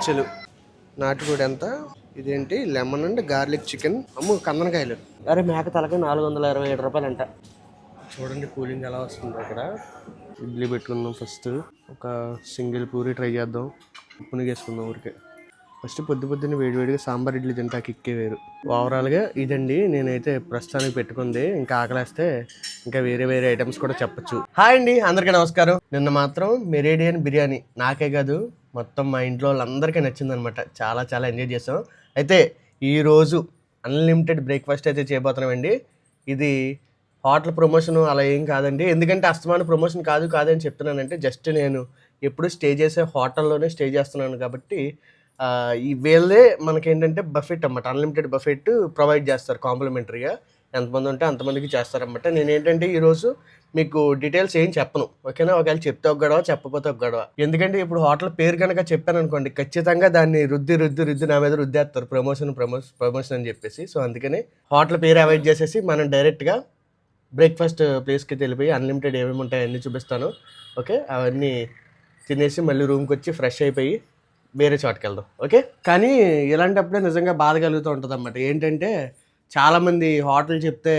బచ్చలు నాటుకోడి ఎంత? ఇదేంటి? Lemon and garlic chicken. Ammu కందనకాయలు. అరే మేక తలకి నాలుగు వందల ఇరవై ఏడు రూపాయలు అంట చూడండి కూలింగ్ ఎలా వస్తుందో అక్కడ. ఇడ్లీ పెట్టుకుందాం ఫస్ట్. ఒక సింగిల్ పూరి ట్రై చేద్దాం. ఉప్పుని వేసుకుందాం ఊరికే. ఫస్ట్ పొద్దు పొద్దున్న వేడివేడిగా సాంబార్ ఇడ్లీ తింటా కిక్కే వేరు. ఓవరాల్గా ఇదండి నేనైతే ప్రస్తుతానికి పెట్టుకుంది. ఇంకా ఆకలేస్తే ఇంకా వేరే వేరే ఐటమ్స్ కూడా చెప్పొచ్చు. హాయ్ అండి అందరికీ నమస్కారం. నిన్న మాత్రం మెరేడియన్ బిర్యానీ నాకే కాదు మొత్తం మా ఇంట్లో వాళ్ళందరికీ నచ్చిందనమాట. చాలా చాలా ఎంజాయ్ చేసాం అయితే ఈరోజు అన్లిమిటెడ్ బ్రేక్ఫాస్ట్ అయితే చేయబోతున్నామండి. ఇది హోటల్ ప్రమోషన్ అలా ఏం కాదండి. ఎందుకంటే అస్తమాన ప్రమోషన్ కాదు కాదని చెప్తున్నానంటే జస్ట్ నేను ఎప్పుడు స్టే చేసే హోటల్లోనే స్టే చేస్తున్నాను కాబట్టి ఈ వీళ్ళే మనకేంటంటే బఫెట్ అన్నమాట. అన్లిమిటెడ్ బఫెట్ ప్రొవైడ్ చేస్తారు కాంప్లిమెంటరీగా. ఎంతమంది ఉంటే అంతమందికి చేస్తారన్నమాట. నేను ఏంటంటే ఈరోజు మీకు డీటెయిల్స్ ఏం చెప్పను. ఓకేనా? ఒకవేళ చెప్తే ఒక గొడవ చెప్పకపోతే ఒక గొడవ. ఎందుకంటే ఇప్పుడు హోటల్ పేరు కనుక చెప్పాను అనుకోండి ఖచ్చితంగా దాన్ని రుద్ది రుద్ది రుద్ది నా మీద రుద్దేస్తారు. ప్రమోషన్ ప్రమోషన్ ప్రమోషన్ అని చెప్పేసి. సో అందుకని హోటల్ పేరు అవాయిడ్ చేసేసి మనం డైరెక్ట్గా బ్రేక్ఫాస్ట్ ప్లేస్కి వెళ్ళిపోయి అన్లిమిటెడ్ ఏమేమి ఉంటాయో అన్నీ చూపిస్తాను. ఓకే? అవన్నీ తినేసి మళ్ళీ రూమ్కి వచ్చి ఫ్రెష్ అయిపోయి వేరే చోటుకి వెళ్దాం ఓకే? కానీ ఇలాంటప్పుడే నిజంగా బాధ కలుగుతూ ఉంటుంది అన్నమాట ఏంటంటే చాలామంది హోటల్ చెప్తే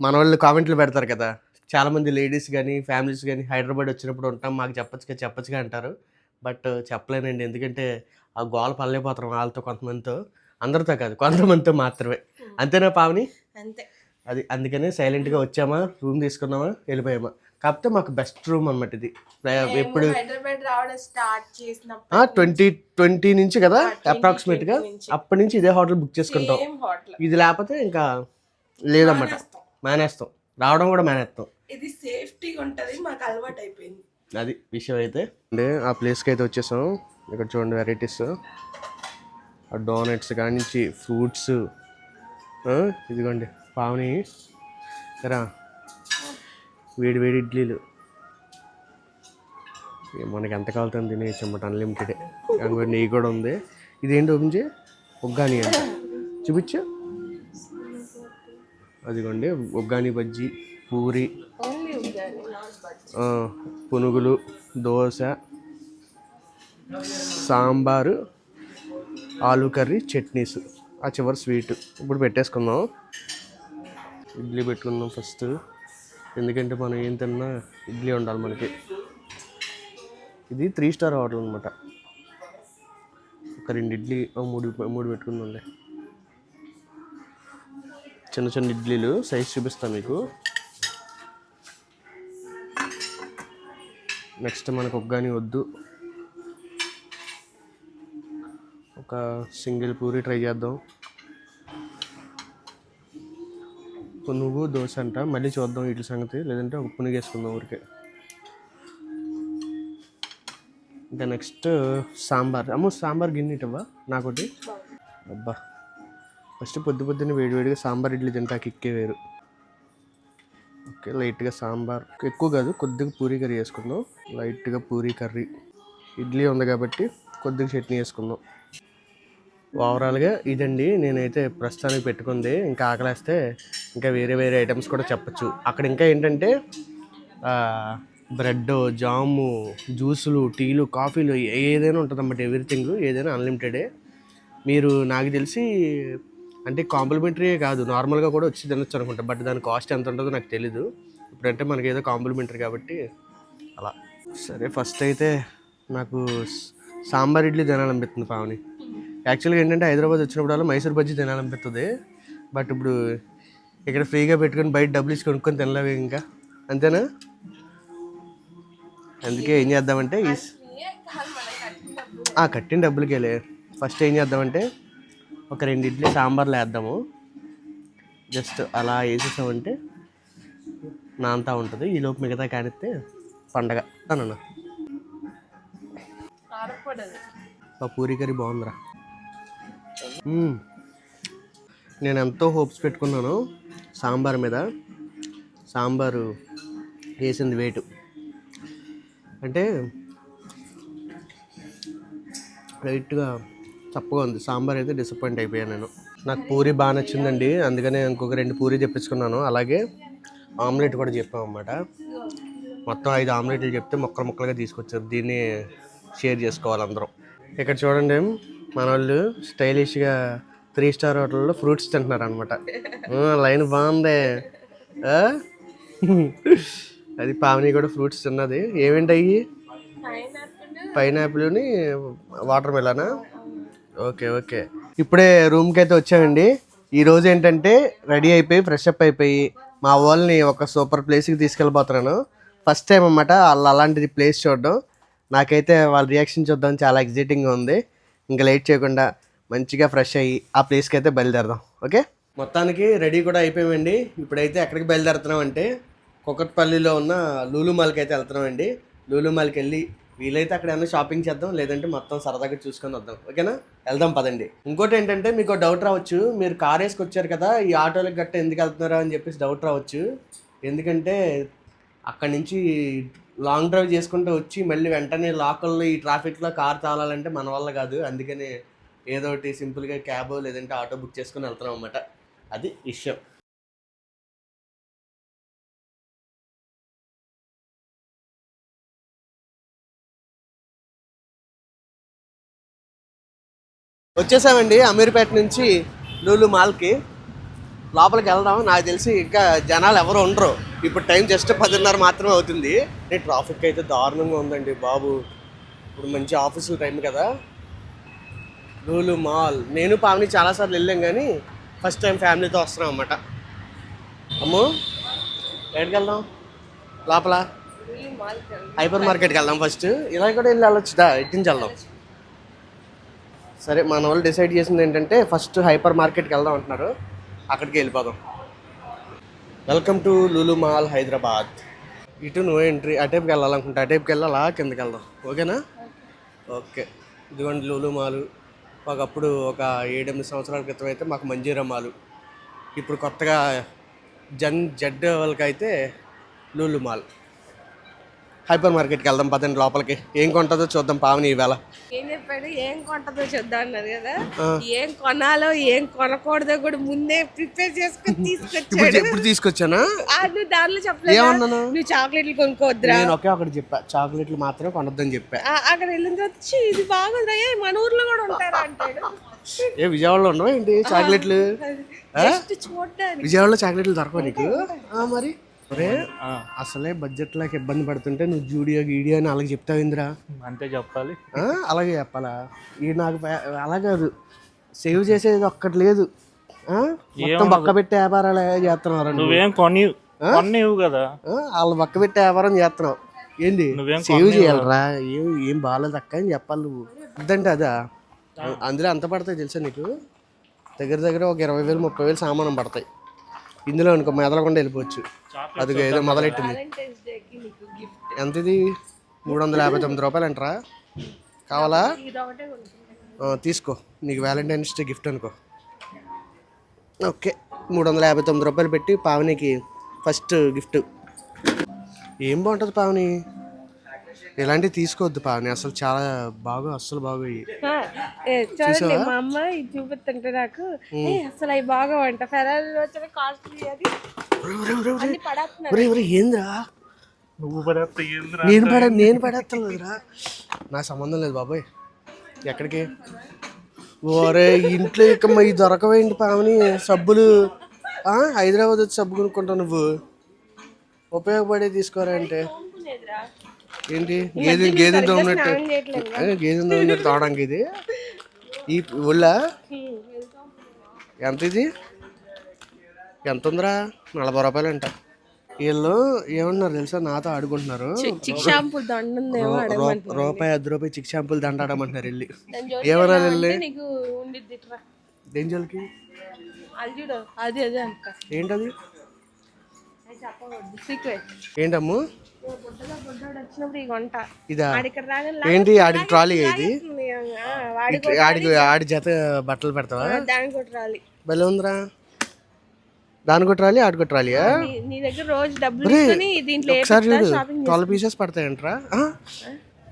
మన వాళ్ళు కామెంట్లు పెడతారు కదా. చాలామంది లేడీస్ కానీ ఫ్యామిలీస్ కానీ హైదరాబాద్ వచ్చినప్పుడు ఉంటాం మాకు చెప్పచ్చుగా చెప్పచ్చుగా అంటారు. బట్ చెప్పలేనండి. ఎందుకంటే ఆ గోల పడలేకపోతాం వాళ్ళతో కొంతమందితో. అందరితో కాదు కొంతమందితో మాత్రమే. అంతేనా పావని? అంతే. అది అందుకనే సైలెంట్గా వచ్చామా? రూమ్ తీసుకున్నామా? వెళ్ళిపోయామా? కాకపోతే మాకు బెస్ట్ రూమ్ అన్నమాట ఇది. ఎప్పుడు ట్వంటీ ట్వంటీ నుంచి కదా? 20, అప్రాక్సిమేట్గా 20 నుంచి. అప్పటి నుంచి ఇదే హోటల్ బుక్ చేసుకుంటాం. ఇది లేకపోతే ఇంకా లేదన్నమాట. మానేస్తాం. రావడం కూడా మానేస్తాం. ఇది సేఫ్టీగా ఉంటది మాకు అలవాటు అయిపోయింది. అది విషయం అయితే. అంటే ఆ ప్లేస్కి అయితే వచ్చేసాం. ఇక్కడ చూడండి వెరైటీస్ ఆ డోనట్స్ కాడి నుంచి ఫ్రూట్స్ ఇదిగోండి పావుని. రా వేడి వేడి ఇడ్లీలు. మనకి ఎంత కావాలంటే తినేయచ్చు అన్నమాట అన్లిమిటెడ్. అంగ నెయ్యి కూడా ఉంది. ఇదేంటి ఓపెన్ చేయి ఉగ్గాని అంట. చూపించు. అదిగోండి ఉగ్గాని బజ్జీ పూరి పునుగులు దోశ సాంబారు ఆలు కర్రీ చట్నీస్. ఆ చివరి స్వీట్. ఇప్పుడు పెట్టేసుకుందాం. ఇడ్లీ పెట్టుకుందాం ఫస్ట్. ఎందుకంటే మనం ఏం తిన్నా ఇడ్లీ ఉండాలి మనకి. ఇది త్రీ స్టార్ హోటల్ అనమాట ఒక రెండు ఇడ్లీ ఓ మూడు మూడు పెట్టుకుందండి చిన్న చిన్న ఇడ్లీలు సైజ్ చూపిస్తాను మీకు. నెక్స్ట్ మనకు ఒగ్గాని వద్దు. ఒక సింగిల్ పూరి ట్రై చేద్దాం. నువ్వు దోశ అంట. మళ్ళీ చూద్దాం వీటి సంగతి. లేదంటే ఒక పునిగేసుకుందాం ఊరికే. ఇంకా నెక్స్ట్ సాంబార్. అమ్మ సాంబార్ గిన్నె ఇటవా నాకొటి అబ్బా. ఫస్ట్ పొద్దు పొద్దున్న వేడివేడిగా సాంబార్ ఇడ్లీ తింటా. కిక్కే వేరు. ఓకే లైట్గా సాంబార్. ఎక్కువ కాదు కొద్దిగా పూరీ కర్రీ వేసుకుందాం. లైట్గా పూరీ కర్రీ. ఇడ్లీ ఉంది కాబట్టి కొద్దిగా చట్నీ వేసుకుందాం. ఓవరాల్గా ఇదండి నేనైతే ప్రస్తుతానికి పెట్టుకుంది. ఇంకా ఆకలేస్తే ఇంకా వేరే వేరే ఐటమ్స్ కూడా చెప్పచ్చు. అక్కడ ఇంకా ఏంటంటే బ్రెడ్ జాము జ్యూసులు టీలు కాఫీలు ఏదైనా ఉంటుందన్నమాట ఎవ్రీథింగ్ ఏదైనా అన్లిమిటెడే. మీరు నాకు తెలిసి అంటే కాంప్లిమెంటరీ కాదు నార్మల్గా కూడా వచ్చి తినొచ్చు అనుకుంటా. బట్ దాని కాస్ట్ ఎంత ఉంటుందో నాకు తెలీదు. ఇప్పుడంటే మనకి ఏదో కాంప్లిమెంటరీ కాబట్టి అలా. సరే ఫస్ట్ అయితే నాకు సాంబార్ ఇడ్లీ తినాలనిపిస్తుంది పావని. యాక్చువల్గా ఏంటంటే హైదరాబాద్ వచ్చినప్పుడల్లా మైసూర్ బజ్జీ తినాలనిపిస్తుంది బట్ ఇప్పుడు ఇక్కడ ఫ్రీగా పెట్టుకొని బయట డబ్బులు ఇచ్చి కొనుక్కొని తినలేవు ఇంకా. అంతేనా? అందుకే ఏం చేద్దామంటే ఈ కట్టిన డబ్బులకేలే. ఫస్ట్ ఏం చేద్దామంటే ఒక రెండు ఇడ్లీ సాంబార్లో వేద్దాము. జస్ట్ అలా వేసేసామంటే నాంతా ఉంటుంది. ఈ లోపు మిగతా కానిస్తే పండగ. అన్న మా పూరి కర్రీ బాగుందిరా. నేను ఎంతో హోప్స్ పెట్టుకున్నాను సాంబార్ మీద. సాంబారు వేసింది వెయిట్. అంటే లైట్గా తప్పుగా ఉంది. సాంబార్ అయితే డిసప్పాయింట్ అయిపోయాను నేను. నాకు పూరి బాగా నచ్చిందండి. అందుకనే ఇంకొక రెండు పూరి తెప్పించుకున్నాను. అలాగే ఆమ్లెట్ కూడా చెప్పాం అన్నమాట. మొత్తం ఐదు ఆమ్లెట్లు చెప్తే ముక్కలు ముక్కలుగా తీసుకొచ్చారు. దీన్ని షేర్ చేసుకోవాలి అందరం. ఇక్కడ చూడండి. మన వాళ్ళు స్టైలిష్గా త్రీ స్టార్ హోటల్లో ఫ్రూట్స్ తింటున్నారు అనమాట లైన్ బాగుంది? అది పావని కూడా ఫ్రూట్స్ తిన్నది. ఏమేంటి అయ్యి? పైనాపిల్. పైనాపిల్ని వాటర్ మెలానా ఓకే ఓకే. ఇప్పుడే రూమ్కి అయితే వచ్చామండి. ఈ రోజు ఏంటంటే రెడీ అయిపోయి ఫ్రెష్ అప్ అయిపోయి మా వాళ్ళని ఒక సూపర్ ప్లేస్కి తీసుకెళ్ళిపోతున్నాను ఫస్ట్ టైం అన్నమాట వాళ్ళు అలాంటిది ప్లేస్ చూడడం. నాకైతే వాళ్ళ రియాక్షన్ చూద్దాం చాలా ఎగ్జైటింగ్గా ఉంది. ఇంకా లేట్ చేయకుండా మంచిగా ఫ్రెష్ అయ్యి ఆ ప్లేస్కి అయితే బయలుదేరదాం. ఓకే? మొత్తానికి రెడీ కూడా అయిపోయామండి. ఇప్పుడైతే ఎక్కడికి బయలుదేరుతున్నాం అంటే కొకట్పల్లిలో ఉన్న లూలు మాల్కి అయితే వెళ్తున్నామండి. లూలు మాల్కి వెళ్ళి వీలైతే అక్కడ ఏమైనా షాపింగ్ చేద్దాం లేదంటే మొత్తం సరదాగా చూసుకొని వద్దాం. ఓకేనా? వెళ్దాం పదండి. ఇంకోటి ఏంటంటే మీకు డౌట్ రావచ్చు. మీరు కార్ వేసుకొచ్చారు కదా ఈ ఆటోలకు గట్ట ఎందుకు వెళ్తున్నారా అని చెప్పేసి డౌట్ రావచ్చు. ఎందుకంటే అక్కడి నుంచి లాంగ్ డ్రైవ్ చేసుకుంటూ వచ్చి మళ్ళీ వెంటనే లోకల్లో ఈ ట్రాఫిక్లో కార్ తాళాలంటే మన వల్ల కాదు. అందుకని ఏదో ఒకటి సింపుల్గా క్యాబ్ లేదంటే ఆటో బుక్ చేసుకుని వెళ్తున్నాం అన్నమాట. అది విషయం. వచ్చేసామండి అమీర్పేట నుంచి లూలు మాల్కి లోపలికి వెళ్దాం. నాకు తెలిసి ఇంకా జనాలు ఎవరు ఉండరు. ఇప్పుడు టైం జస్ట్ పదిన్నర మాత్రమే అవుతుంది. నేను ట్రాఫిక్ అయితే దారుణంగా ఉందండి బాబు. ఇప్పుడు మంచి ఆఫీసుల టైం కదా. లూలు మాల్. నేను పావని చాలాసార్లు వెళ్ళాం కానీ ఫస్ట్ టైం ఫ్యామిలీతో వస్తున్నాం అన్నమాట. అమ్మో ఎక్కడికి వెళ్దాం? లోపల? హైపర్ మార్కెట్కి వెళ్దాం ఫస్ట్. ఇలా కూడా వెళ్ళి వెళ్ళొచ్చుదా ఎట్టించి వెళ్దాం? సరే మన వాళ్ళు డిసైడ్ చేసింది ఏంటంటే ఫస్ట్ హైపర్ మార్కెట్కి వెళ్దాం అంటున్నారు. అక్కడికి వెళ్ళిపోదాం. Welcome to Lulu mall Hyderabad ఇటు నో ఎంట్రీ అటేపుకి వెళ్ళాలనుకుంటా అటేపుకి వెళ్ళాలా? కిందకి వెళ్దాం. ఓకేనా? ఓకే. ఇదిగోండి లూలు మాలు ఒకప్పుడు ఒక ఏడెనిమిది సంవత్సరాల క్రితం అయితే మాకు మంజీరా మాలు ఇప్పుడు కొత్తగా జన్ జడ్ వాళ్ళకి అయితే లూలు మాల్ హైపర్ మార్కెట్కి వెళ్దాం పదండి లోపలికి. ఏం కొంటుందో చూద్దాం పావని ఈవేళ. ఏం చెప్పాడు? ఏం కొంటదో చూద్దాం అన్నారు కదా. ఏం కొనాలో ఏం కొనకూడదో కూడా ముందే ప్రిపేర్ చేసుకొని తీసుకొచ్చాడు. ఎప్పుడు తీసుకొచ్చానా? నువ్వు దానిలో చెప్పలేదు? ఏమన్నాను? నువ్వు చాక్లెట్లు కొనుక్కోవద్దురా. నేను ఒకే ఒకటి చెప్పా. చాక్లెట్లు మాత్రమే కొనొద్దని చెప్పా. అక్కడ వెళ్ళిన తర్వాత "ఛీ, ఇది బాగుందిరా ఏ మన ఊర్లో కూడా ఉంటారా అంటాడు. ఏ విజయవాడలో ఉండవు ఏంటి? చాక్లెట్లు? విజయవాడలో చాక్లెట్లు దొరకవు నీకు? మరి? ఒరే అసలే బడ్జెట్ లాగా ఇబ్బంది పడుతుంటే నువ్వు జూడియో గీడియో అని అలాగే చెప్తావు ఇందిరా. అంతే చెప్పాలి. ఆ, అలాగే చెప్పాలా? ఈ నాకు అలా కాదు. సేవ్ చేసేది ఒక్కటి లేదు? మొత్తం బక్క పెట్టే వ్యాపారాలు చేస్తున్నారు నువ్వు. కొని కొనివు కదా. వాళ్ళు బక్క పెట్టే వ్యాపారం చేస్తున్నావు. ఏంది? సేవ్ చేయాలరా. ఏం ఏం బాగాలేదు అక్క అని చెప్పాలి నువ్వు. వద్దంటే అదా? అందులో ఎంత పడతాయి తెలుసా నీకు? దగ్గర దగ్గర ఒక ఇరవై వేలు ముప్పై వేలు సామానం పడతాయి. ఇందులో అనుకో మెదలకుండా వెళ్ళిపోవచ్చు. అది ఏదో మొదలెట్టింది. వ్యాలంటైన్స్ డేకి నీకు గిఫ్ట్ ఎంత ఇది మూడు వందల యాభై తొమ్మిది రూపాయలు అంటారా కావాలా తీసుకో. నీకు వ్యాలంటైన్స్ డే గిఫ్ట్ అనుకో. ఓకే. మూడు వందల యాభై తొమ్మిది రూపాయలు పెట్టి పావనికి ఫస్ట్ గిఫ్ట్ ఏం బాగుంటుంది పావని? ఇలాంటివి తీసుకోవద్దు పావని అసలు చాలా బాగా బాగోయి ఆ, ఏ, చూడండి మా అమ్మ ఇది చూపిస్తుంటే నాకు అసలు అవి బాగా వంట ఫెరారీ వచ్చిన కాస్ట్లీ అది ఏందిరా? నువ్వు? నేను పడ నేను పడేస్తలేదురా నా సంబంధం లేదు బాబాయ్. ఎక్కడికి? ఓరే ఇంట్లో ఇక ఈ దొరకవేంటి పావని? సబ్బులు. ఆ, హైదరాబాద్ వచ్చి సబ్బు కొనుక్కుంటావు నువ్వు. ఉపయోగపడే తీసుకోరా అంటే. ఏంటి? గేదె గేదె ఆ, గేదె తోమినట్టు. తావడానికి ఇది? ఈ ఊళ్ళ ఎంత ఇది? ఎంత ఉందిరా? నలభై రూపాయలు అంట వీళ్ళు ఏమన్నారు తెలుసా? నాతో ఆడుకుంటున్నారు. దండ రూపాయి అర్ధ రూపాయి చిక్ షాంపులు దండాడమంటున్నారు వెళ్ళి. దాని జోలికి ఏమన్నా వెళ్ళామంటే వెళ్ళి? డేంజర్కి ఏంటది? ఏంటమ్ము? ఇదా? ఏంటి ఆడికి ట్రాలీ ఇది? ఆడికి ఆడి జత బట్టలు పెడతావా? దానికి భలే ఉందిరా. దానికి ట్రాలీ ఆడికి ట్రాలీయా? నీ- దగ్గర రోజు డబ్బులు దీంట్లో ఒకసారి చూడు ట్వెల్వ్ పీసెస్ పడతాయంట్రా?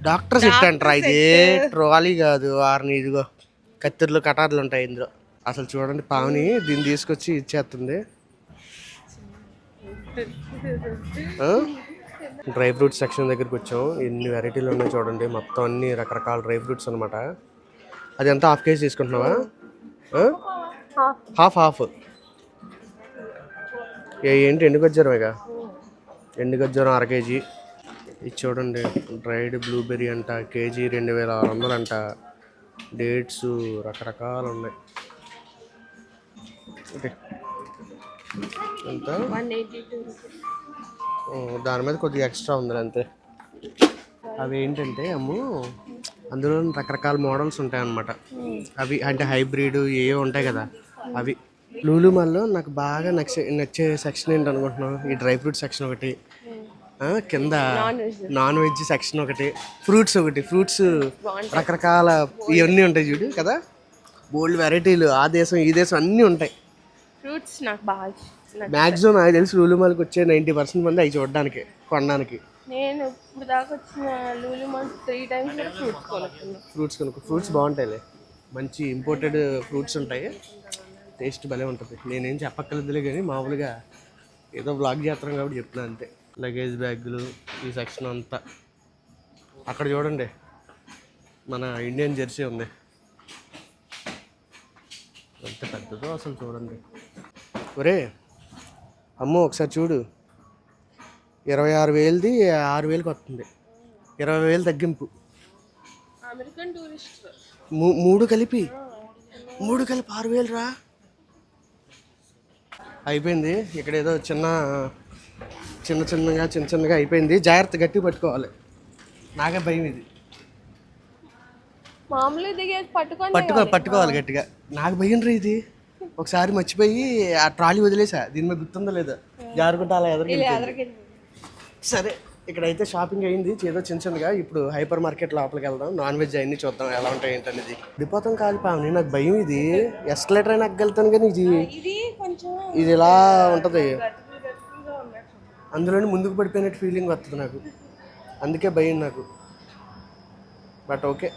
డాక్టర్ సెట్ అంటారా ఇది? ట్రాలీ కాదు ఆరుని ఇదిగో. కత్తిర్లు కటార్లు ఉంటాయి ఇందులో. అసలు చూడండి పావుని దీన్ని తీసుకొచ్చి ఇచ్చేస్తుంది? డ్రై ఫ్రూట్స్ సెక్షన్ దగ్గరికి వచ్చాం ఎన్ని వెరైటీలు ఉన్నాయి చూడండి. మొత్తం అన్ని రకరకాల డ్రై ఫ్రూట్స్ అనమాట అది ఎంత హాఫ్ కేజీ తీసుకుంటున్నావా? హాఫ్. హాఫ్ ఏ ఏంటి? ఎండు ఖర్జూరమేగా ఎండు ఖర్జూరం అర కేజీ. ఇది చూడండి. డ్రైడ్ బ్లూబెర్రీ అంట కేజీ రెండు వేల ఆరు వందలు అంట డేట్స్ రకరకాలు ఉన్నాయి. ఎంత? దాని మీద కొద్దిగా ఎక్స్ట్రా ఉంది అంతే. అవి ఏంటంటే అమ్ము అందులో రకరకాల మోడల్స్ ఉంటాయి అన్నమాట అవి అంటే హైబ్రిడ్ ఏవో ఉంటాయి కదా అవి. లూలు మాల్లో నాకు బాగా నచ్చే నచ్చే సెక్షన్ ఏంటి అనుకుంటున్నావు ఈ డ్రై ఫ్రూట్ సెక్షన్ ఒకటి కింద నాన్ వెజ్ సెక్షన్ ఒకటి ఫ్రూట్స్ ఒకటి ఫ్రూట్స్ రకరకాల ఇవన్నీ ఉంటాయి చూడు కదా. బోల్డ్ వెరైటీలు ఆ దేశం ఈ దేశం అన్నీ ఉంటాయి. ఫ్రూట్స్ నాకు బాగా ఇష్టం. మ్యాక్సిమం నాకు తెలిసి లూలు మాల్కి వచ్చే నైంటీ పర్సెంట్ మంది అవి చూడడానికి కొనడానికి. నేను ఇప్పుడు దాకా వచ్చిన లూలు త్రీ టైమ్స్ ఫ్రూట్స్ కొనుక్కున్నాను ఫ్రూట్స్ కనుక ఫ్రూట్స్ బాగుంటాయిలే. మంచి ఇంపోర్టెడ్ ఫ్రూట్స్ ఉంటాయి. టేస్ట్ భలే ఉంటుంది. నేనేం చెప్పక్కర్లేదులే కానీ మామూలుగా ఏదో బ్లాగ్ చేస్తాం కాబట్టి చెప్తున్నాను అంతే. లగేజ్ బ్యాగులు ఈ సెక్షన్ అంతా. అక్కడ చూడండి. మన ఇండియన్ జెర్సీ ఉంది. ఎంత పెద్దదో అసలు చూడండి. ఒరే అమ్మో ఒకసారి చూడు. ఇరవై ఆరు వేలది ఆరు వేలకు వస్తుంది. ఇరవై వేలు తగ్గింపు. American tourist. మూ- మూడు కలిపి. మూడు కలిపి ఆరు వేలు రా అయిపోయింది. ఇక్కడ ఏదో చిన్న చిన్న చిన్నగా చిన్న చిన్నగా అయిపోయింది. జాగ్రత్త గట్టి పట్టుకోవాలి. నాకే భయం ఇది. పట్టుకో పట్టుకోవాలి గట్టిగా. నాకు భయం రీ ఇది. ఒకసారి మర్చిపోయి ఆ ట్రాలీ వదిలేసా. దీని మీద గుర్తుందో లేదో? జారుకుంటా అలా ఎదరికి సరే ఇక్కడైతే షాపింగ్ అయింది. ఏదో చిన్న చిన్నగా ఇప్పుడు హైపర్ మార్కెట్ లోపలికి వెళ్దాం. నాన్ వెజ్ అన్ని చూద్దాం ఎలా ఉంటాయి ఏంటనేది. విడిపోతాం కాదు పావని నాకు భయం ఇది. ఎస్కలేటర్ అయినా ఎక్కగలుగుతాను కానీ ఇది ఇది ఇలా ఉంటుంది? అందులోనే ముందుకు పడిపోయినట్టు ఫీలింగ్ వస్తుంది నాకు. అందుకే భయం నాకు. బట్ ఓకే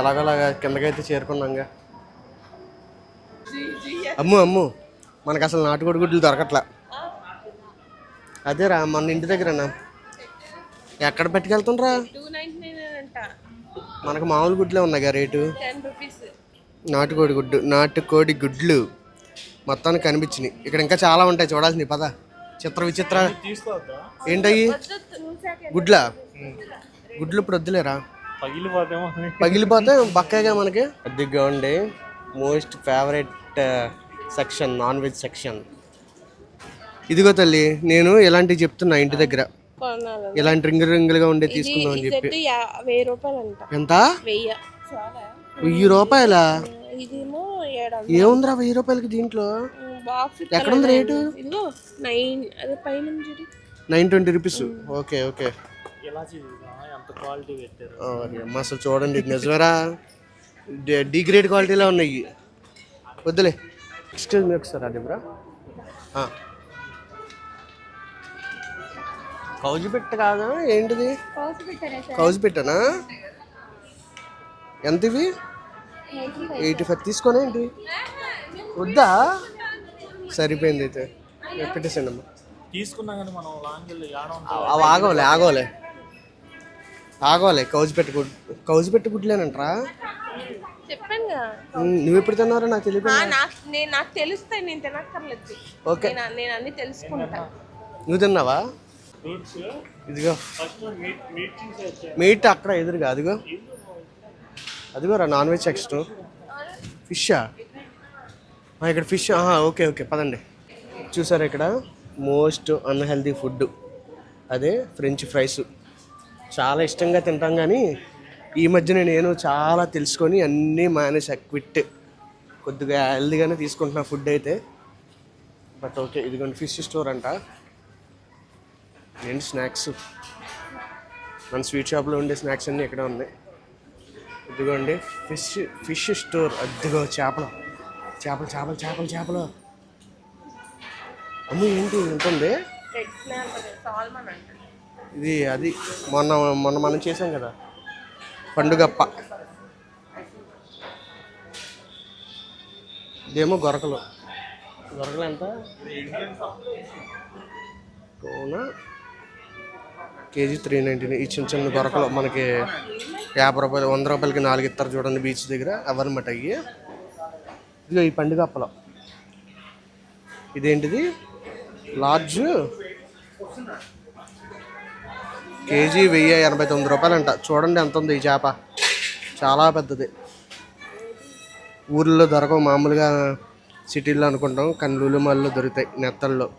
ఎలాగోలాగా కిందకైతే చేరుకున్నాంగా. అమ్ము అమ్ము. మనకు అసలు నాటుకోడి గుడ్లు దొరకట్లా. అదేరా మన ఇంటి దగ్గరనా? ఎక్కడ పెట్టుకెళ్తుండ్రా? మనకు మామూలు గుడ్లే ఉన్నాయిగా రేటు. నాటుకోడి గుడ్డు నాటుకోడి గుడ్లు మొత్తానికి కనిపించినాయి. ఇక్కడ ఇంకా చాలా ఉంటాయి చూడాల్సింది పద. చిత్ర విచిత్ర. ఏంటయ్యి? గుడ్ల? గుడ్లు ఇప్పుడు వద్దులేరా? పగిలిపోతేమో అని. పగిలిపోతే బక్కగా మనకి. అద్దెగా ఉండే most favourite section non veg section. ఇదిగో తల్లి నేను ఇలాంటివి చెప్తున్నా ఇంటి దగ్గర? ఇలాంటి రింగులు రింగులుగా ఉండే తీసుకుందాం అని చెప్పి. వెయ్యి రూపాయలు అంట ఎంత? వెయ్యి. రూపాయల? ఏముందిరా వెయ్యి రూపాయలకి దీంట్లో? బాక్స్ ఎక్కడుంది rate? Nine twenty rupees. Okay okay. అసలు చూడండి నిజమేరా? డి- డి గ్రేడ్ క్వాలిటీలో ఉన్నాయి. వద్దులే. ఎక్స్క్యూజ్ మీ ఒకసారి అది బ్రా. కౌజు పెట్ట కాదా? ఏంటిది? కౌజు పెట్టనా ఎంత ఇవి ఎయిటీ ఫైవ్. తీసుకోనే ఏంటి? వద్దా? సరిపోయింది అయితే. పెట్టేసండి అమ్మా. తీసుకున్నా కానీ మనం లాంగ్ వెళ్ళి ఆడం అవి ఆగోలే ఆగోలే ఆగోలే కౌజు పెట్ట గుడ్ కౌజు పెట్ట గుడ్లేనంటరా. నువ్వు ఎప్పుడు తిన్నారో నాకు తెలియదు ఆ, నాకు నేను నాకు తెలుస్తాయి నేను తినక్కర్లేదు. ఓకే నేను నేను అన్ని తెలుసుకుంటా. నువ్వు తిన్నావా? ఇదిగో. ఫస్ట్ మీట్ అక్కడ ఎదురుగా అదిగో. అదిగోరా నాన్ వెజ్ సెక్షన్ ఫిషా ఇక్కడ ఫిష్ ఓకే ఓకే పదండి. చూసారా ఇక్కడ? మోస్ట్ అన్హెల్దీ ఫుడ్ అదే ఫ్రెంచ్ ఫ్రైస్ చాలా ఇష్టంగా తింటాం కానీ ఈ మధ్యన నేను చాలా తెలుసుకొని అన్నీ మానేసి క్విట్. కొద్దిగా హెల్దీగానే తీసుకుంటున్నా ఫుడ్ అయితే. బట్ ఓకే ఇదిగోండి ఫిష్ స్టోర్ అంట. ఏంటి స్నాక్స్. మన స్వీట్ షాప్లో ఉండే స్నాక్స్ అన్నీ ఇక్కడ ఉన్నాయి. ఇదిగోండి ఫిష్ ఫిష్ స్టోర్. అదిగో చేపలు. చేపలు చేపలు చేపలు చేపలు. అమ్మ ఏంటి ఉంటుంది? ఇది అది మొన్న మొన్న మనం చేసాం కదా. పండుగప్ప ఇదేమో గొరకలు. గొరకలు ఎంత? టోనా కేజీ త్రీ నైంటీ ఈ చిన్న చిన్న దొరకలు మనకి యాభై రూపాయలు వంద రూపాయలకి నాలుగు ఇస్తారు చూడండి బీచ్ దగ్గర. అవన్నమాట అయ్యి. ఇదిగో ఈ పండుగ అప్పలం. ఇదేంటిది? లార్జ్ కేజీ వెయ్యి ఎనభై తొమ్మిది రూపాయలంట. చూడండి ఎంత ఉంది ఈ చేప. చాలా పెద్దది. ఊర్లో దొరకవు మామూలుగా సిటీల్లో అనుకుంటాం కన్నులు మళ్ళీ దొరుకుతాయి నెత్తల్లో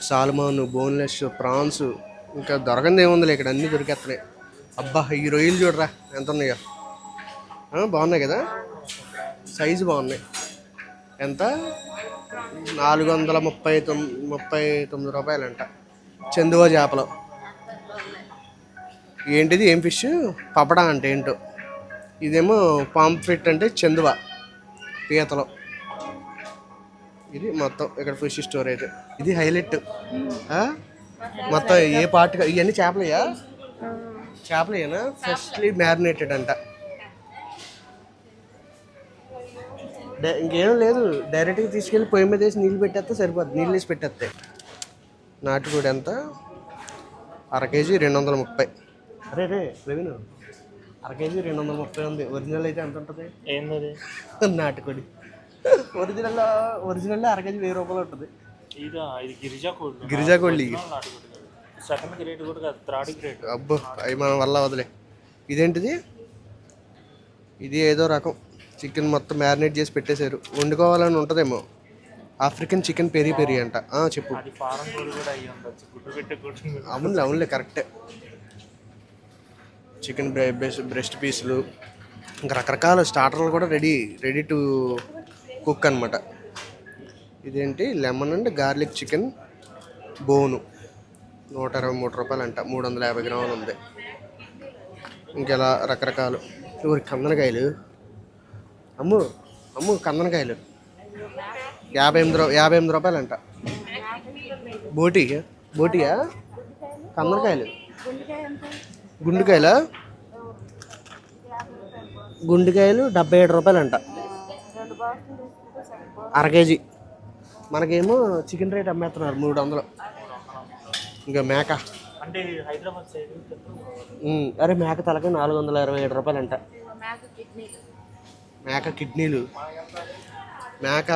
సాల్మాన్ బోన్లెస్ ప్రాన్స్ ఇంకా దొరకంది ఏముందిలే ఇక్కడ అన్నీ దొరికేస్తున్నాయి అబ్బా ఈ రొయ్యలు చూడరా ఎంత ఉన్నాయో. బాగున్నాయి కదా? సైజు బాగున్నాయి. ఎంత? నాలుగు వందల ముప్పై తొమ్మిది ముప్పై తొమ్మిది రూపాయలంట. చందువ చేపలు. ఏంటిది? ఏం ఫిష్ పపడా అంటే ఏంటో. ఇదేమో పాంఫ్రెట్ అంటే చందువ పీతలు. ఇది మొత్తం ఇక్కడ ఫిష్ స్టోర్ అయితే. ఇది హైలైట్. ఆ? మొత్తం ఏ పార్ట్ ఇవన్నీ చేపలయ్యా? చేపలేనా ఫ్రెష్లీ మ్యారినేటెడ్ అంట. ఇంకేం లేదు. డైరెక్ట్గా తీసుకెళ్ళి పొయ్యి మీద వేసి నీళ్ళు పెట్టేస్తే సరిపోద్ది. నీళ్ళు వేసి పెట్టేస్తే. నాటుకోడి ఎంత? అర కేజీ రెండు వందల ముప్పై. అరే రే ప్రవీణ్. అర కేజీ రెండు వందల ముప్పై ఉంది ఒరిజినల్ అయితే ఎంత ఉంటుంది ఏందది? నాటుకోడి. ఒరిజినల్ ఒరిజినల్ అర కేజీ వెయ్యి రూపాయలు ఉంటుంది. ఇదా ఇది గిరిజా కోడ్. గిరిజా కోళ్ళి సెకండ్ గ్రేడ్ కూడా కాదు థర్డ్ గ్రేడ్ అబ్బో అవి మన వల్ల వదిలే ఇదేంటిది? ఇది ఏదో రకం. చికెన్ మొత్తం మ్యారినేట్ చేసి పెట్టేశారు. వండుకోవాలని ఉంటుందేమో. ఆఫ్రికన్ చికెన్ పెరి పెరి అంట. ఆ, చెప్పు. అది ఫారం కోడ్ కూడా అయ్యి ఉండొచ్చు. గుడ్డు పెట్టే గుడ్డు. అవునులే అవునులే కరెక్టే చికెన్ బ్రెస్ట్ బ్రెస్ట్ పీసులు ఇంకా రకరకాల స్టార్టర్లు కూడా రెడీ రెడీ టు కుక్ అనమాట ఇదేంటి? లెమన్ అండ్ గార్లిక్ చికెన్ బోను. నూట ఇరవై మూడు రూపాయలు అంట మూడు వందల యాభై గ్రాములు ఉంది. ఇంకెలా రకరకాలు? ఊరి కందనకాయలు. అమ్ము అమ్ము కందనకాయలు. యాభై ఎనిమిది రూ- యాభై ఎనిమిది రూపాయలు అంట బోటి బోటియా? కందనకాయలు. గుండెకాయలా? గుండెకాయలు డెబ్బై ఏడు రూపాయలు అంట అర కేజీ. మనకేమో చికెన్ రేట్ అమ్మేస్తున్నారు మూడు వందలు. ఇంకా మేక. అంటే హైదరాబాద్ సైడ్ ఉమ్, అరే మేక తలకి నాలుగు వందల ఇరవై ఏడు రూపాయలు అంట మేక కిడ్నీలు. మేక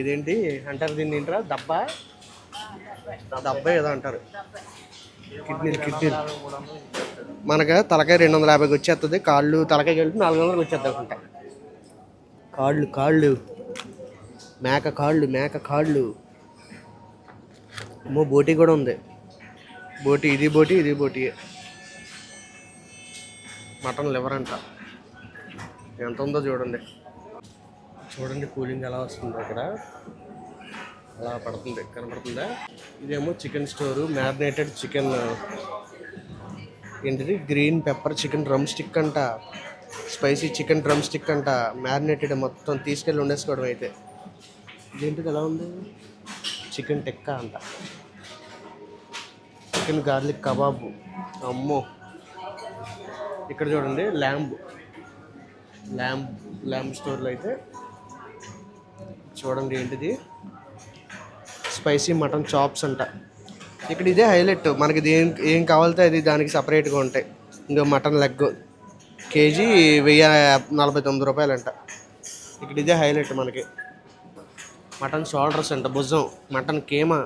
ఇదేంటి? అంటారు దీన్ని ఏంట్రా? దబ్బ? దబ్బ. ఏదో అంటారు. కిడ్నీలు కిడ్నీలు మనకు తలకాయ రెండు వందల యాభైకి వచ్చేస్తుంది కాళ్ళు తలకాయ కలిపి నాలుగు వందలకి వచ్చేద్దాం అనుకుంటా. కాళ్ళు కాళ్ళు. మేక కాళ్ళు మేక కాళ్ళు. మో బోటి కూడా ఉంది. బోటి ఇది బోటి ఇది బోటి. మటన్ లివర్ అంట. ఎంత ఉందో చూడండి. చూడండి కూలింగ్ ఎలా వస్తుందో ఇక్కడ. అలా పడుతుంది. కనపడుతుందా ఇదేమో చికెన్ స్టోరు మ్యారినేటెడ్ చికెన్ ఏంటిది? Green pepper chicken drumstick అంట. స్పైసీ చికెన్ డ్రమ్ స్టిక్ అంట. మ్యారినేటెడ్ మొత్తం తీసుకెళ్ళి వండేసుకోవడం అయితే. ఇదేంటిది? ఎలా ఉంది? చికెన్ టెక్కా అంట. చికెన్ గార్లిక్ కబాబు అమ్మో. ఇక్కడ చూడండి ల్యాంబ్ ల్యాంబ్ ల్యాంబ్ స్టోర్లో అయితే చూడండి ఏంటిది? స్పైసీ మటన్ చాప్స్ అంట. ఇక్కడ ఇదే హైలైట్. మనకి ఇది ఏం కావాలితే అది దానికి సపరేట్గా ఉంటాయి. ఇంకా మటన్ లెగ్ కేజీ వెయ్యి నలభై తొమ్మిది రూపాయలు అంట ఇక్కడ ఇదే హైలైట్ మనకి. మటన్ షోల్డర్స్ అంట భుజం మటన్ కేమా.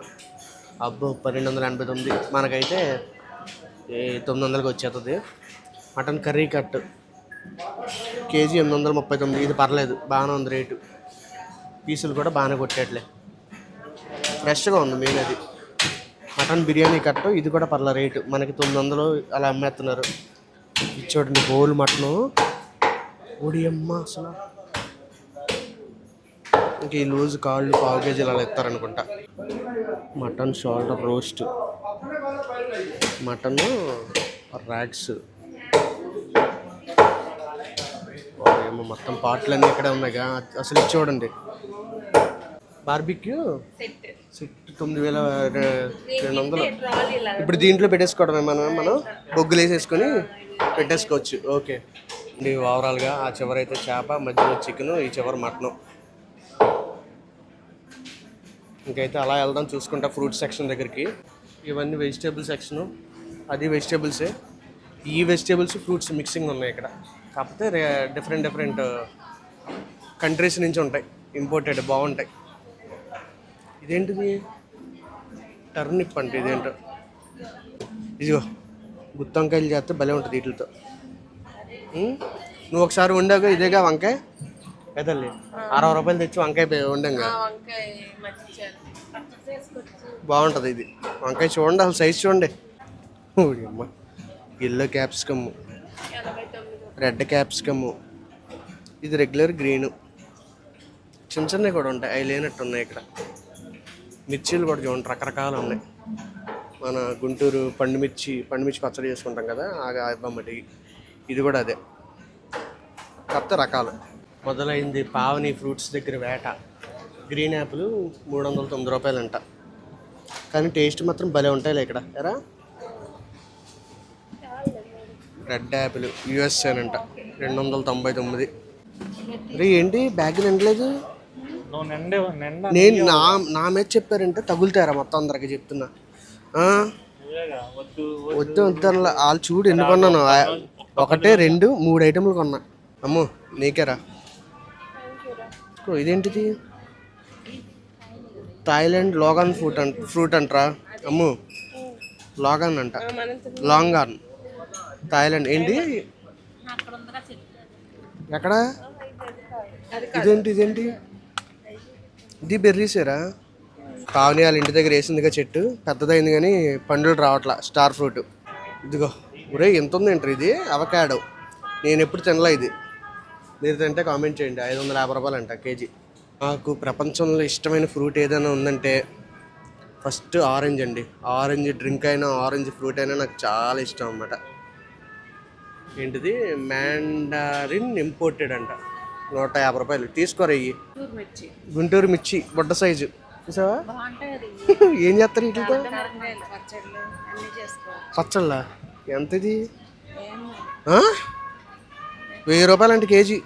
అబ్బో పన్నెండు వందల ఎనభై తొమ్మిది. మనకైతే తొమ్మిది వందలకి వచ్చేస్తుంది మటన్ కర్రీ కట్. కేజీ ఎనిమిది వందల ముప్పై తొమ్మిది. ఇది పర్లేదు బాగానే ఉంది రేటు. పీసులు కూడా బాగానే కొట్టేట్లే. ఫ్రెష్గా ఉంది మెయిన్ అది. మటన్ బిర్యానీ కట్టు ఇది కూడా పర్లే రేటు. మనకి తొమ్మిది వందలు అలా అమ్మేస్తున్నారు. ఇది చూడండి హోల్ మటను. ఒడియమ్మ అసలు. ఇంక ఈ లూజ్ కాళ్ళు పావు కేజీలు అలా ఇస్తారనుకుంటా. Mutton shoulder roast. Mutton racks ఏమో మొత్తం పాటలన్నీ ఇక్కడే ఉన్నాయిగా. అసలు ఇది చూడండి. బార్బిక్యూ? సెట్ తొమ్మిది వేల రెండు వందలు. ఇప్పుడు దీంట్లో పెట్టేసుకోవడమే మనం మనం బొగ్గులు వేసేసుకొని పెట్టేసుకోవచ్చు. ఓకే. ఇది ఓవరాల్గా ఆ చివరైతే చేప మధ్యలో చికెన్ ఈ చివరి మటను. ఇంకైతే అలా వెళ్దాం చూసుకుంటా ఫ్రూట్ సెక్షన్ దగ్గరికి. ఇవన్నీ వెజిటేబుల్ సెక్షను. అది వెజిటేబుల్సే. ఈ వెజిటేబుల్స్ ఫ్రూట్స్ మిక్సింగ్ ఉన్నాయి ఇక్కడ. కాకపోతే డిఫరెంట్ డిఫరెంట్ కంట్రీస్ నుంచి ఉంటాయి. ఇంపోర్టెడ్ బాగుంటాయి. ఇదేంటిది? టర్నిప్ అంటే ఇదేంటో. ఇదిగో గుత్తొంకాయలు చేస్తే భలే ఉంటుంది వీటితో? నువ్వు ఒకసారి వండాక ఇదేగా వంకాయ? కదల్లి అరవై రూపాయలు తెచ్చి వంకాయ చేసుకొచ్చి బాగుంటుంది ఇది. వంకాయ చూడండి అసలు సైజ్ చూడండి. అమ్మ. Yellow capsicum. Red capsicum. ఇది రెగ్యులర్ గ్రీను. చిన్న చిన్నవి కూడా ఉంటాయి అవి లేనట్టు ఉన్నాయి ఇక్కడ. మిర్చీలు కూడా చూడండి రకరకాలు ఉన్నాయి. మన గుంటూరు పండుమిర్చి పండుమిర్చి పచ్చడి చేసుకుంటాం కదా ఆగా బొమ్మటి ఇది కూడా అదే. కొత్త రకాలు. మొదలైంది పావని ఫ్రూట్స్ దగ్గర వేట. గ్రీన్ యాపిల్ మూడు వందల తొమ్మిది రూపాయలు అంట కానీ టేస్ట్ మాత్రం భలే ఉంటాయిలే ఇక్కడ. ఎరా? రెడ్ యాపిల్ యుఎస్ఏ అంట. రెండు వందల తొంభై తొమ్మిది. రే ఏంటి? బ్యాగ్ నిండలేదు నేను నా నా మీద చెప్పారంటే తగులుతారా మొత్తం అందరికి చెప్తున్నా. వద్దు వద్దు. వాళ్ళు చూడు ఎన్ని కొన్నాను. ఒకటే రెండు మూడు ఐటెంలు కొన్నా. అమ్మో నీకేరా ఇదేంటిది? థాయిలాండ్ లోగాన్ ఫ్రూట్ అంట ఫ్రూట్ అంటరా. అమ్ము లోగాన్ అంట. లాంగాన్. థాయిలాండ్. ఏంటి? ఎక్కడ? ఇదేంటి ఇదేంటి? ఇది బెర్రీసేరా కావని వాళ్ళ ఇంటి దగ్గర వేసిందిగా చెట్టు. పెద్దదైంది కానీ పండులు రావట్లా స్టార్ ఫ్రూట్. ఇదిగో ఒరే ఎంత ఉందంటారు ఇది? అవకాడో. నేను ఎప్పుడు తినలే ఇది. మీరు తింటే కామెంట్ చేయండి ఐదు వందల యాభై రూపాయలు అంట కేజీ. నాకు ప్రపంచంలో ఇష్టమైన ఫ్రూట్ ఏదైనా ఉందంటే ఫస్ట్ ఆరెంజ్ అండి. ఆరెంజ్ డ్రింక్ అయినా ఆరెంజ్ ఫ్రూట్ అయినా నాకు చాలా ఇష్టం అన్నమాట. ఏంటిది? మ్యాండారిన్ ఇంపోర్టెడ్ అంట. నూట యాభై రూపాయలు. తీసుకోరయ్యి గుంటూరు మిర్చి. బుడ్డ సైజు. చూసావా? ఏం చేస్తారు వీటితో పచ్చళ్ళు ఎంత ఇది? వెయ్యి రూపాయలు అంటే కేజీ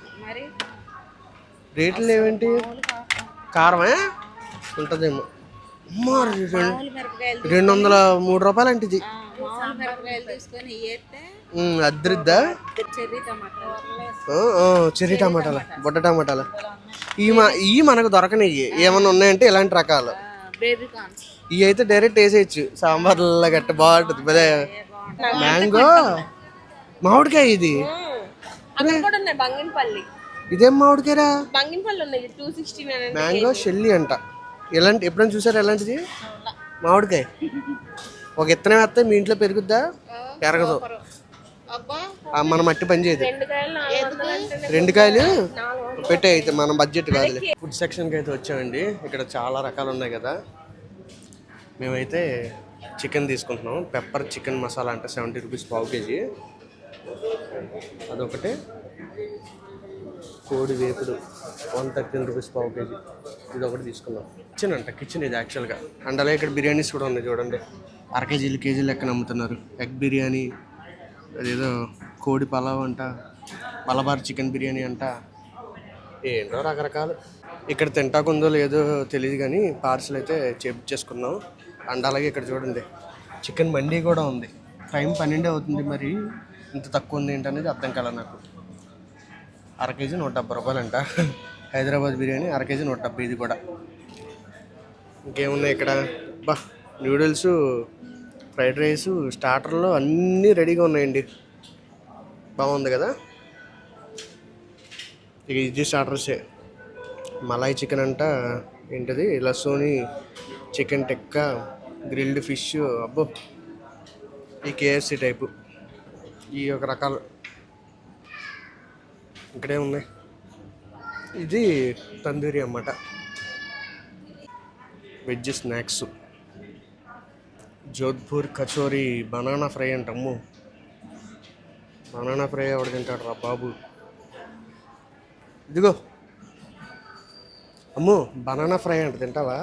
రేట్లు ఏమేంటి కారమే? ఉంటుందేమో. రెండు వందల మూడు రూపాయలు అంటే ఇది అద్దరిద్దా చెర్రీ టమాటాలు బుడ్డ టమాటాలు. ఈ మా ఈ మనకు దొరకనివి ఏమన్నా ఉన్నాయంటే ఇలాంటి రకాలు. ఇవి అయితే డైరెక్ట్ వేసేయచ్చు. సాంబార్లో గట్ట బాగుంటుంది. మ్యాంగో? మామిడికాయ ఇది. ఇదేం మామిడికాయరా? మ్యాంగో షెల్లి అంట. ఎలాంటి ఎప్పుడైనా చూసారా ఎలాంటిది? మామిడికాయ. ఒక ఇత్తనం వేస్తే మీ ఇంట్లో పెరుగుద్దా? పెరగదు. మన మట్టి పని చేయదు. రెండు కాయలు పెట్టే అయితే మన బడ్జెట్ కాదులే. ఫుడ్ సెక్షన్కి అయితే వచ్చామండి. ఇక్కడ చాలా రకాలు ఉన్నాయి కదా. మేమైతే చికెన్ తీసుకుంటున్నాం. పెప్పర్ చికెన్ మసాలా అంటే సెవెంటీ రూపీస్ పావు కేజీ. అదొకటి. కోడి వేపుడు వన్ థర్టీన్ రూపీస్ పావు కేజీ. ఇది ఒకటి తీసుకున్నాం. కిచెన్ అంట కిచెన్ ఇది యాక్చువల్గా అండ్ అలాగే ఇక్కడ బిర్యానీస్ కూడా ఉన్నాయి చూడండి. అర కేజీలు కేజీలు లెక్కన అమ్ముతున్నారు. ఎగ్ బిర్యానీ అదేదో కోడి పలావ్ అంట మలబార్ చికెన్ బిర్యానీ అంట. ఏంటో రకరకాలు. ఇక్కడ తింటాకుందో లేదో తెలియదు కానీ పార్సల్ అయితే చేపించేసుకున్నాం అండ్ అలాగే ఇక్కడ చూడండి చికెన్ మండీ కూడా ఉంది. టైం పన్నెండే అవుతుంది మరి. ఇంత తక్కువ ఉంది ఏంటనేది అర్థం కాల నాకు. అర కేజీ నూట డెబ్బై రూపాయలు అంట హైదరాబాద్ బిర్యానీ అర కేజీ నూట డెబ్బై ఇది కూడా. ఇంకేమున్నాయి ఇక్కడ? బా నూడిల్స్ ఫ్రైడ్ రైస్ స్టార్టర్లో అన్నీ రెడీగా ఉన్నాయండి. బాగుంది కదా? ఇక ఇది స్టార్టర్సే. మలాయ్ చికెన్ అంట ఏంటిది? Lasooni chicken tikka grilled fish అబ్బో! ఈ కేఎఫ్సి టైపు. ఈ ఒక రకాలు. ఇక్కడే ఉన్నాయి. ఇది తందూరి అన్నమాట. Veg snacks. Jodhpur kachori banana fry అంట అమ్ము. బనానా ఫ్రై ఎవడు తింటాడు రా బాబు. ఇదిగో. అమ్ము బనానా ఫ్రై అంట తింటావా?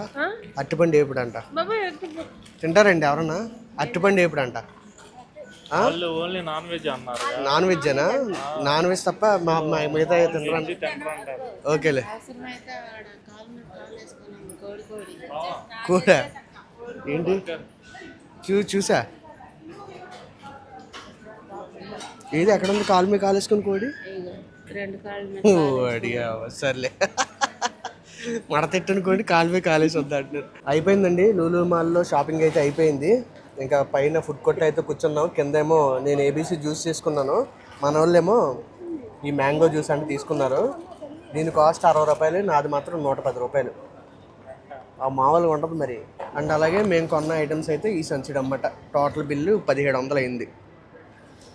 అట్టుపండు వేపుడు అంట బాబాయ్ తింటారండి ఎవరన్నా? అట్టుపండు వేపుడు అంట నాన్ వెజ్ అన్నారు నాన్ వెజ్జేనా? నాన్ వెజ్ తప్ప మా మిగతా తినరా తింటారు అంటారు ఓకేలే. కూర? ఏంటి? చూ చూసా? ఏది ఎక్కడ ఉంది కాలు మీద కాలేసుకుని కోడి అడిగావా సర్లే. మడతెట్టని కోడి కాలు మీద కాలేసి వద్దా అంటున్నారు. అయిపోయిందండి లూలు మాల్లో షాపింగ్ అయితే అయిపోయింది. ఇంకా పైన ఫుడ్ కోర్ట్ అయితే కూర్చున్నాం. కిందేమో నేను ఏబీసీ జ్యూస్ తీసుకున్నాను మన వాళ్ళేమో ఈ మ్యాంగో జ్యూస్ అంటే తీసుకున్నారు. దీని కాస్ట్ అరవై రూపాయలు నాది మాత్రం నూట పది రూపాయలు. మామూలుగా ఉంటుంది మరి. అండ్ అలాగే మేము కొన్న ఐటమ్స్ అయితే ఈ సంచిడ్ అన్నమాట. టోటల్ బిల్లు పదిహేడు వందలు అయింది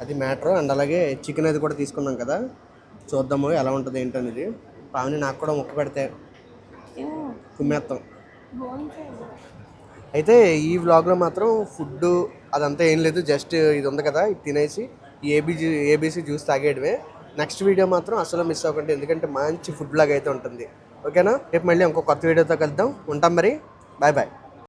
అది మ్యాటర్ అండ్ అలాగే చికెన్ అది కూడా తీసుకున్నాం కదా. చూద్దాము ఎలా ఉంటుంది ఏంటనేది పావని నాకు కూడా ముక్క పెడితే కుమ్మేస్తాం అయితే ఈ వ్లాగ్లో మాత్రం ఫుడ్ అదంతా ఏం లేదు. జస్ట్ ఇది ఉంది కదా. ఇది తినేసి ఏబీజీ ఏబీసీ జ్యూస్ తాగేయడమే. నెక్స్ట్ వీడియో మాత్రం అసలు మిస్ అవ్వకండి. ఎందుకంటే మంచి ఫుడ్ లాగా అయితే ఉంటుంది. ఓకేనా? రేపు మళ్ళీ ఇంకో కొత్త వీడియోతో కలుద్దాం. ఉంటాం మరి. Bye bye.